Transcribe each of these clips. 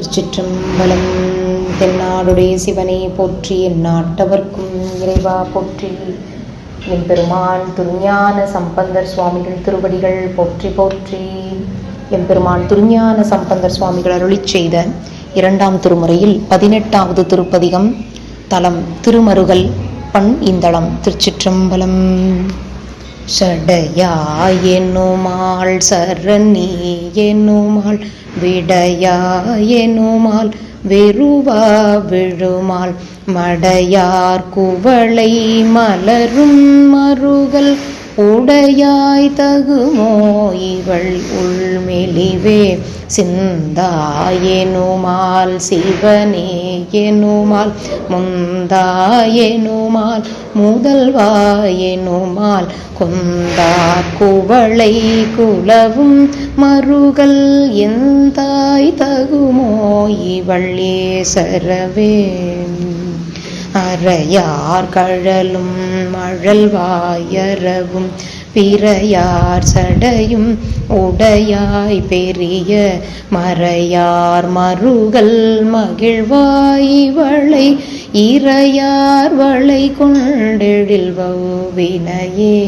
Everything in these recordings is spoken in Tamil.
திருச்சிற்றம்பலம் தென்னாடுடைய சிவனை போற்றி எந்நாட்டவர்க்கும் இறைவா போற்றி. எம்பெருமான் துருஞான சம்பந்தர் சுவாமிகள் திருவடிகள் போற்றி போற்றி. எம்பெருமான் துருஞான சம்பந்தர் சுவாமிகள் அருளி செய்த இரண்டாம் திருமுறையில் பதினெட்டாவது திருப்பதிகம் தலம் திருமருகல் பண் இந்தளம் திருச்சிற்றம்பலம். சடையாய் என்னுமாள் சரணி என்னுமாள் விடையாய் என்னுமாள் வெறுவா விழுமாள். மடையார் குவளை மலரும் மருகல் உடையாய் தகுமோ இவள் உள்மெலிவே. சிந்தாயெனுமால் சிவனே எனுமால் முந்தாயெனுமால் முதல்வாயெனுமால் கொந்தார் குவளை குலவும் மருகல் எந்தாய் தகுமோ இவள் ஏசரவே. அறையார் கழலும் மழல்வாயரவும் பிறையார் சடையும் உடையாய் பெரிய மறையார் மருகல் மகிழ்வாய்வளை இறையார் வளை கொண்டெழில் வௌவினையே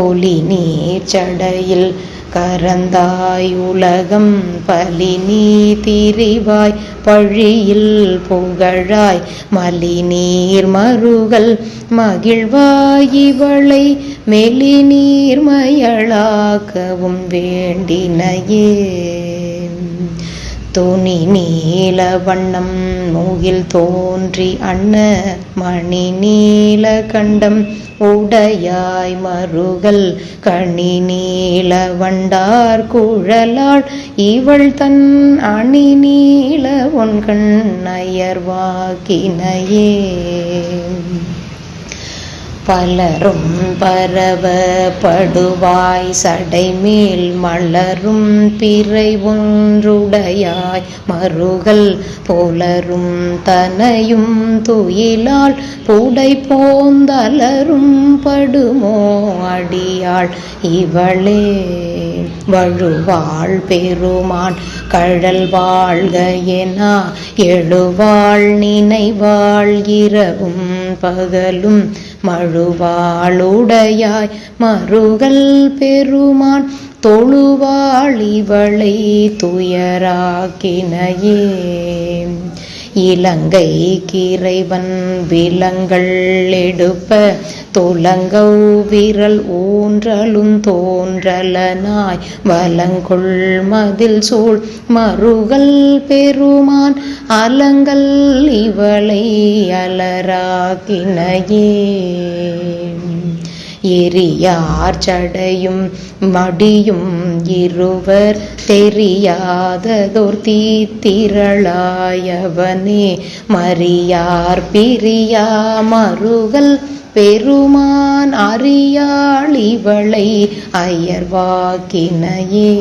ஒளி நீர் சடையில் கரந்தாய் உலகம் பலி நீ திரிவாய் பழியில் புகழாய் மலி நீர் மருகல் மகிழ்வாய் இவளை மெலி நீர் மயளாக்கவும் வேண்டினையே. துணி நீல வண்ணம் மூகில் தோன்றி அண்ண மணி நீல கண்டம் உடையாய் மருகல் கணி நீல வண்டார் குழலாள் இவள் தன் அணி நீல உன் ஒன் கண்ணயர்வாக்கினையே பலரும் பரவப்படுவாய் சடைமேல் மலரும் பிறை ஒன்றுடையாய். மருகல் போலரும் தனையும் துயிலால் புடை போந்தலரும் படுமோ அடியாள். இவளே வழுவாள் பெருமான் கழல் வாழ்க எனா எழுவாள் நினைவாள் இரவும் பகலும். மழுவாளுடையாய் மருகல் பெருமான் தொழுவாள் இவளை துயராக்கினையே. இலங்கை கீரைவன் விலங்கள் எடுப்ப துலங்கௌ விரல் ஊன்றலும் தோன்றலனாய் வலங்கொள் மதில் சூழ் மருகல் பெருமான் அலங்கல் இவளை அலராக்கினையே. எரியார் சடையும் மடியும் இருவர் தெரியாததோர் தீத்திரளாயவனே. மரியார் பிரியா மருகல் பெருமான் அறியாள் இவளை அயர்வாக்கினையே.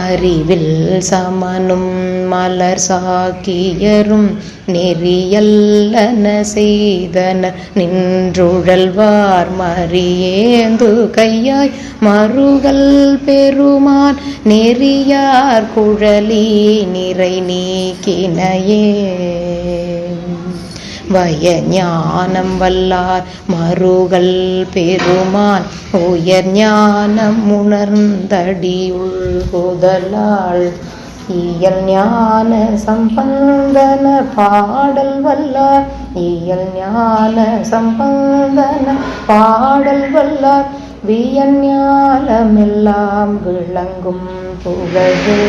அறிவில் சமனும் மலர் சாக்கியரும் நெறியல்லன செய்தனர் நின்றுழல்வார் மறியேந்து கையாய் மருகல் பெருமான் நெறியார் குழலி நிறை நீக்கினையே. வய ஞானம் வல்லார் மருகல் பெருமான். உயர் ஞானம் உணர்ந்தடியுள் புதலாள் இயல் ஞான சம்பந்தன பாடல் வல்லார். இயல் ஞான சம்பந்தன பாடல் வல்லார். வியன் ஞானமெல்லாம் விளங்கும் புகழே.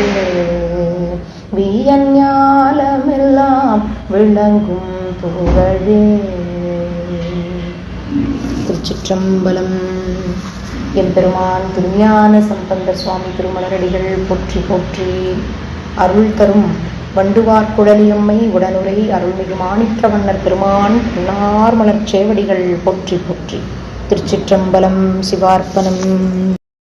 வியன் ஞானமெல்லாம் விளங்கும் புகழே திருச்சிற்றம்பலம். எம்பெருமான் திருஞான சம்பந்த சுவாமி திருமலரடிகள் போற்றி போற்றி அருள் தரும் வண்டுவார் குழலியம்மை உடனுரை அருள்மிகு மாணிக்கவண்ணர் பெருமான் மலர் சேவடிகள் போற்றி போற்றி. திருச்சிற்றம்பலம் சிவார்ப்பணம்.